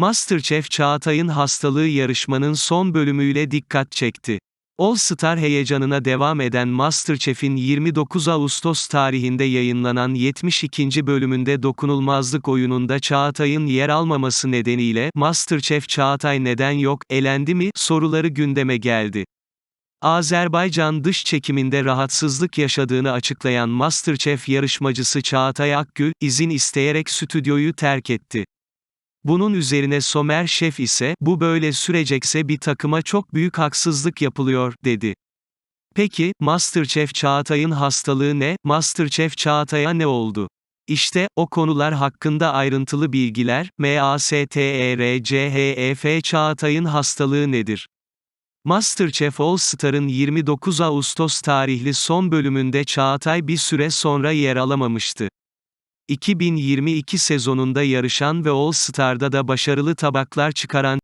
MasterChef Çağatay'ın hastalığı yarışmanın son bölümüyle dikkat çekti. All Star heyecanına devam eden MasterChef'in 29 Ağustos tarihinde yayınlanan 72. bölümünde dokunulmazlık oyununda Çağatay'ın yer almaması nedeniyle MasterChef Çağatay neden yok, elendi mi soruları gündeme geldi. Azerbaycan dış çekiminde rahatsızlık yaşadığını açıklayan MasterChef yarışmacısı Çağatay Akgül, izin isteyerek stüdyoyu terk etti. Bunun üzerine Somer Şef ise, bu böyle sürecekse bir takıma çok büyük haksızlık yapılıyor, dedi. Peki, MasterChef Çağatay'ın hastalığı ne, MasterChef Çağatay'a ne oldu? İşte, o konular hakkında ayrıntılı bilgiler, MASTERCHEF Çağatay'ın hastalığı nedir? MasterChef All Star'ın 29 Ağustos tarihli son bölümünde Çağatay bir süre sonra yer alamamıştı. 2022 sezonunda yarışan ve All Star'da da başarılı tabaklar çıkaran